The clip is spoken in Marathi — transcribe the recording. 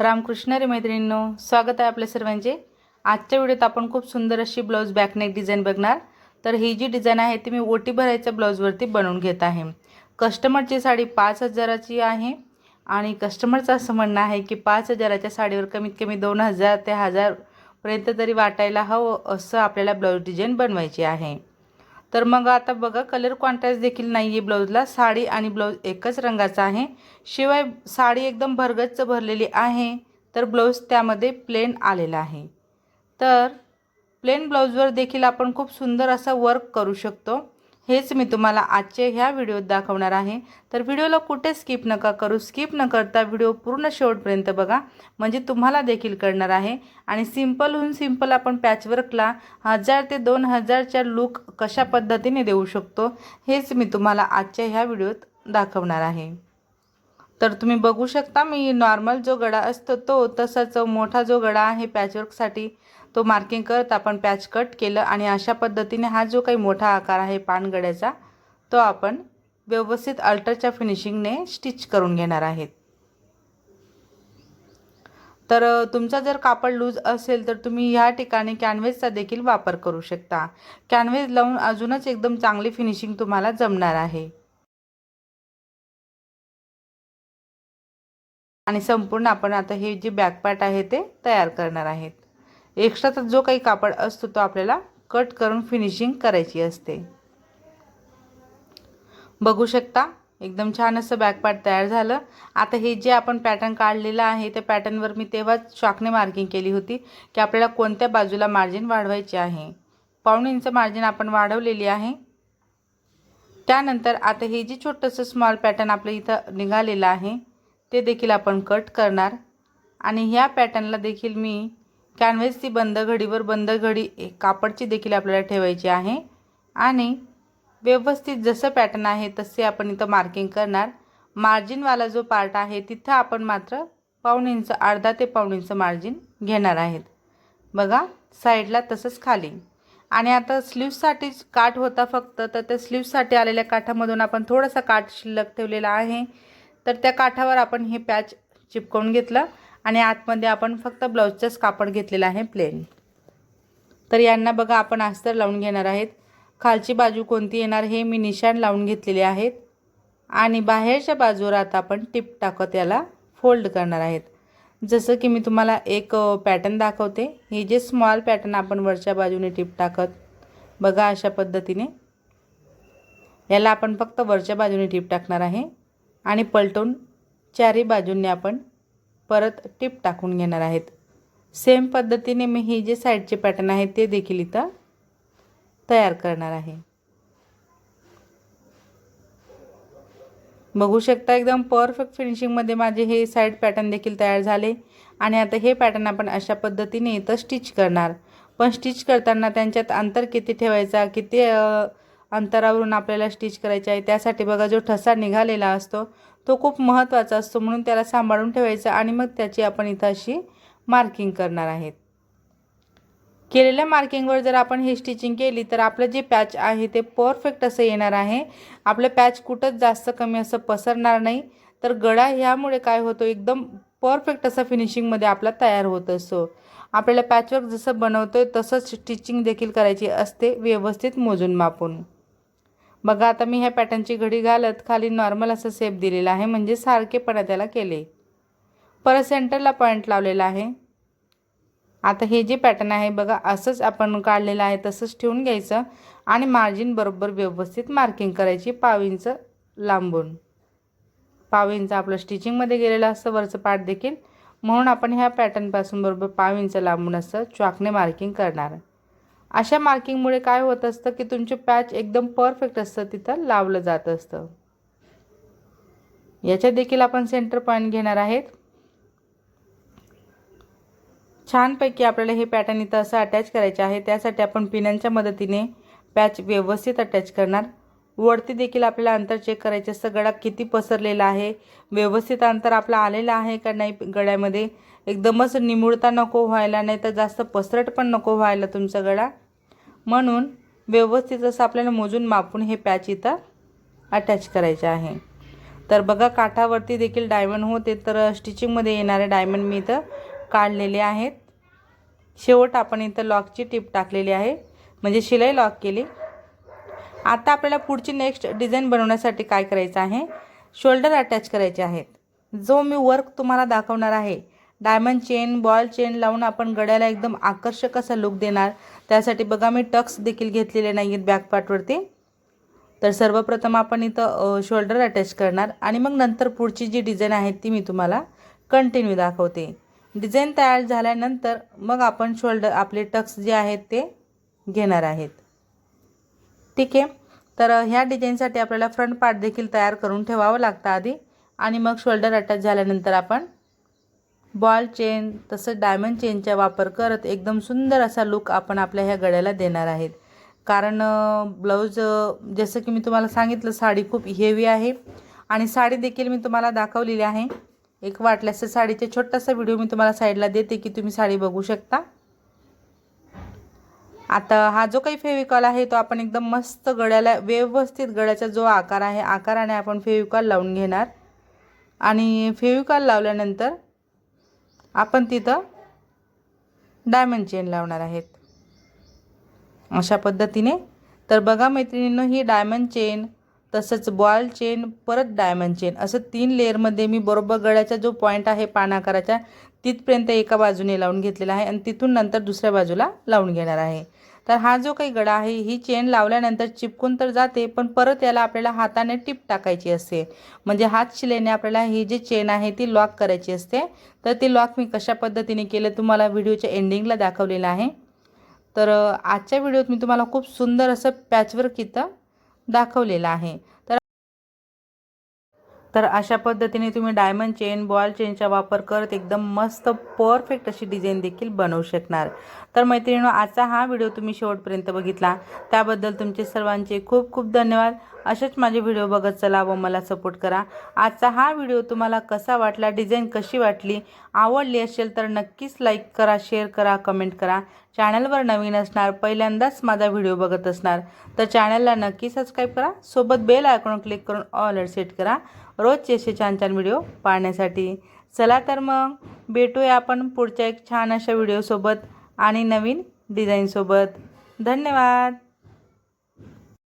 रामकृष्ण रे मैत्रिणींनो स्वागत आहे आपल्या सर्वांचे. आजच्या व्हिडिओत आपण खूप सुंदर अशी ब्लाऊज बॅकनेक डिझाईन बघणार. तर ही जी डिझाईन आहे ती मी ओटी भरायच्या ब्लाऊजवरती बनवून घेत आहे. कस्टमरची साडी पाच हजाराची आहे आणि कस्टमरचं असं म्हणणं आहे की पाच हजाराच्या साडीवर कमीत कमी दोन हजार ते हजारपर्यंत तरी वाटायला हवं असं आपल्याला ब्लाऊज डिझाईन बनवायची आहे. तर मग आता बघा कलर कॉन्ट्रास्ट देखील नाही आहे ब्लाऊजला साडी आणि ब्लाऊज एकच रंगाचा आहे. शिवाय साडी एकदम भरगच्च भरलेली आहे तर ब्लाऊज त्यामध्ये प्लेन आलेला आहे. तर प्लेन ब्लाऊजवर देखील आपण खूप सुंदर असा वर्क करू शकतो. हेच मी तुम्हाला आजचे ह्या व्हिडिओत दाखवणार आहे. तर व्हिडिओला कुठे स्किप नका करू स्किप न करता व्हिडिओ पूर्ण शेवटपर्यंत बघा. म्हणजे तुम्हाला देखील कळणार आहे. आणि सिम्पलहून सिंपल आपण पॅचवर्कला हजार ते दोन हजारच्या लूक कशा पद्धतीने देऊ शकतो हेच मी तुम्हाला आजच्या ह्या व्हिडिओत दाखवणार आहे. तर तुम्ही बघू शकता मी नॉर्मल जो गडा असतो तो तसाच मोठा जो गडा आहे पॅचवर्कसाठी तो मार्किंग करत आपण पॅच कट केलं आणि अशा पद्धतीने हा जो काही मोठा आकार आहे पानगड्याचा तो आपण व्यवस्थित अल्टरच्या फिनिशिंगने स्टिच करून घेणार आहेत. तर तुमचा जर कापड लूज असेल तर तुम्ही ह्या ठिकाणी कॅनव्हेसचा देखील वापर करू शकता. कॅनव्हेस लावून अजूनच एकदम चांगली फिनिशिंग तुम्हाला जमणार आहे. आणि संपूर्ण आपण आता हे जे बॅकपार्ट आहे ते तयार करणार आहेत. एक्स्ट्राचा जो काही कापड असतो तो आपल्याला कट करून फिनिशिंग करायची असते. बघू शकता एकदम छान असं बॅकपार्ट तयार झालं. आता हे जे आपण पॅटर्न काढलेलं आहे त्या पॅटर्नवर मी तेव्हाच शॉकने मार्किंग केली होती की आपल्याला कोणत्या बाजूला मार्जिन वाढवायचे आहे. पाऊण इंच मार्जिन आपण वाढवलेली आहे. त्यानंतर आता हे जे छोटंसं स्मॉल पॅटर्न आपलं इथं निघालेलं आहे ते देखील आपण कट करणार. आणि ह्या पॅटर्नला देखील मी कॅनव्हेसची बंद घडीवर बंद घडी कापडची देखील आपल्याला ठेवायची आहे. आणि व्यवस्थित जसं पॅटर्न आहे तसे आपण इथं मार्किंग करणार. मार्जिनवाला जो पार्ट आहे तिथं आपण मात्र पाऊण इंच अर्धा ते पाऊण इंच मार्जिन घेणार आहेत. बघा साईडला तसंच खाली. आणि आता स्लीव्ससाठीच काठ होता फक्त तर त्या स्लीव्ससाठी आलेल्या काठामधून आपण थोडासा काठ शिल्लक ठेवलेला आहे. तर त्या काठावर आपण हे पॅच चिपकवून घेतलं. आणि आतमध्ये आपण फक्त ब्लाऊजचंच कापड घेतलेलं आहे प्लेन तर यांना बघा आपण अस्तर लावून घेणार आहेत. खालची बाजू कोणती येणार हे मी निशाण लावून घेतलेले आहेत. आणि बाहेरच्या बाजूवर आता आपण टिप टाकत याला फोल्ड करणार आहेत. जसं की मी तुम्हाला एक पॅटर्न दाखवते. हे जे स्मॉल पॅटर्न आपण वरच्या बाजूने टिप टाकत बघा अशा पद्धतीने. याला आपण फक्त वरच्या बाजूने टिप टाकणार आहे. आणि पलटून चारही बाजूंनी आपण परत टिप टाकून घेणार आहेत. सेम पद्धतीने मी ही जे साईडचे पॅटर्न आहे ते देखील इथं तयार करणार आहे. बघू शकता एकदम परफेक्ट फिनिशिंगमध्ये माझे हे साईड पॅटर्न देखील तयार झाले. आणि आता हे पॅटर्न आपण अशा पद्धतीने इथं स्टिच करणार. पण स्टिच करताना त्यांच्यात अंतर किती ठेवायचा किती अंतरावरून आपल्याला स्टिच करायचे आहे त्यासाठी बघा जो ठसा निघालेला असतो तो खूप महत्त्वाचा असतो म्हणून त्याला सांभाळून ठेवायचा आणि मग त्याची आपण इथं अशी मार्किंग करणार आहेत. केलेल्या मार्किंगवर जर आपण हे स्टिचिंग केली तर आपलं जे पॅच आहे ते परफेक्ट असं येणार आहे. आपलं पॅच कुठंच जास्त कमी असं पसरणार नाही. तर गळा ह्यामुळे काय होतो एकदम परफेक्ट असा फिनिशिंगमध्ये आपला तयार होत असतो. आपल्याला पॅचवर्क जसं बनवतो आहे तसंच स्टिचिंग देखील करायची असते व्यवस्थित मोजून मापून. बघा आता मी ह्या पॅटर्नची घडी घालत खाली नॉर्मल असं सेप दिलेला आहे म्हणजे सारखेपणा त्याला केले. परत सेंटरला पॉईंट लावलेला आहे. आता हे जे पॅटर्न आहे बघा असंच आपण काढलेलं आहे तसंच ठेवून घ्यायचं आणि मार्जिन बरोबर व्यवस्थित मार्किंग करायची पाव इंच लांबून. पाव इंच आपलं स्टिचिंगमध्ये गेलेलं असतं वरचं पाठ देखील. म्हणून आपण ह्या पॅटर्नपासून बरोबर पाव इंच लांबून असं चॉकने मार्किंग करणार. अशा मार्किंगमुळे काय होत असतं की तुमचे पॅच एकदम परफेक्ट असतं तिथं लावलं जात असतं. याच्या देखील आपण सेंटर पॉईंट घेणार आहेत. छानपैकी आपल्याला हे पॅटर्न इथं असं अटॅच करायचे आहे. त्यासाठी आपण पिनांच्या मदतीने पॅच व्यवस्थित अटॅच करणार. वरती देखील आपल्याला अंतर चेक करायचे असतं. गळा किती पसरलेला आहे व्यवस्थित अंतर आपलं आलेलं आहे का नाही गळ्यामध्ये. एकदमच निमुळता नको व्हायला नाही तर जास्त पसरट पण नको व्हायला तुमचा गळा. म्हणून व्यवस्थित असं आपल्याला मोजून मापून हे पॅच इथं अटॅच करायचे आहे. तर बघा काठावरती देखील डायमंड होते तर स्टिचिंगमध्ये येणारे डायमंड मी इथं काढलेले आहेत. शेवट आपण इथं लॉकची टीप टाकलेली आहे. म्हणजे शिलाई लॉक केली. आता आपल्याला पुढची नेक्स्ट डिझाईन बनवण्यासाठी काय करायचं आहे? शोल्डर अटॅच करायचे आहेत. जो मी वर्क तुम्हाला दाखवणार आहे डायमंड चेन बॉल चेन लावून आपण गड्याला एकदम आकर्षक असा लुक देणार. त्यासाठी बघा मी टक्स देखील घेतलेले नाही आहेत बॅकपार्टवरती तर सर्वप्रथम आपण इथं शोल्डर अटॅच करणार. आणि मग नंतर पुढची जी डिझाईन आहे ती मी तुम्हाला कंटिन्यू दाखवते. डिझाईन तयार झाल्यानंतर मग आपण शोल्डर आपले टक्स जे आहेत ते घेणार आहेत. ठीक आहे? तर ह्या डिझाईनसाठी आपल्याला फ्रंट पार्ट देखील तयार करून ठेवावं लागतं आधी. आणि मग शोल्डर अटॅच झाल्यानंतर आपण बॉल चेन तसंच डायमंड चेनचा वापर करत एकदम सुंदर असा लुक आपण आपल्या ह्या गळ्याला देणार आहेत. कारण ब्लाऊज जसं की मी तुम्हाला सांगितलं साडी खूप हेवी आहे. आणि साडी देखील मी तुम्हाला दाखवलेली आहे. एक वाटल्यास साडीचा छोटासा व्हिडिओ मी तुम्हाला साईडला देते की तुम्ही साडी बघू शकता. आता हा जो काही फेविकॉल आहे तो आपण एकदम मस्त गळ्याला व्यवस्थित गळ्याचा जो आकार आहे आकाराने आपण फेविकॉल लावून घेणार. आणि फेविकॉल लावल्यानंतर आपण तिथं डायमंड चेन लावणार आहेत. अशा पद्धतीने. तर बघा मैत्रिणींनो ही डायमंड चेन तसंच बॉल चेन परत डायमंड चेन असं तीन लेअरमध्ये मी बरोबर गळ्याचा जो पॉईंट आहे पानाकाराच्या तिथपर्यंत एका बाजूने लावून घेतलेला आहे आणि तिथून नंतर दुसऱ्या बाजूला लावून घेणार आहे. तर हा जो काही गडा आहे ही चेन लावल्यानंतर चिपकून तर जाते पण परत याला आपल्याला हाताने टिप टाकायची असते. म्हणजे हात शिलेने आपल्याला ही जी चेन आहे ती लॉक करायची असते. तर ती लॉक मी कशा पद्धतीने केलं तुम्हाला व्हिडिओच्या एंडिंगला दाखवलेलं आहे. तर आजच्या व्हिडिओत मी तुम्हाला खूप सुंदर असं पॅचवर्क इथं दाखवलेलं आहे. तर अशा पद्धतीने तुम्ही डायमंड चेन बॉल चेनचा वापर करत एकदम मस्त परफेक्ट अशी डिझाईन देखील बनवू शकणार. तर मैत्रिणी आजचा हा व्हिडिओ तुम्ही शेवटपर्यंत बघितला. त्याबद्दल तुमचे सर्वांचे खूप खूप धन्यवाद. असेच माझे व्हिडिओ बघत चला व मला सपोर्ट करा. आजचा हा व्हिडिओ तुम्हाला कसा वाटला डिझाईन कशी वाटली आवडली असेल तर नक्कीच लाईक करा शेअर करा कमेंट करा. चॅनलवर नवीन असणार पहिल्यांदाच माझा व्हिडिओ बघत असणार तर चॅनलला नक्की सबस्क्राईब करा. सोबत बेल आयकॉन क्लिक करून ऑलर सेट करा. रोजचे असे छान छान व्हिडिओ पाहण्यासाठी. चला तर मग भेटूया आपण पुढच्या एक छान अशा व्हिडिओसोबत आणि नवीन डिझाईनसोबत धन्यवाद!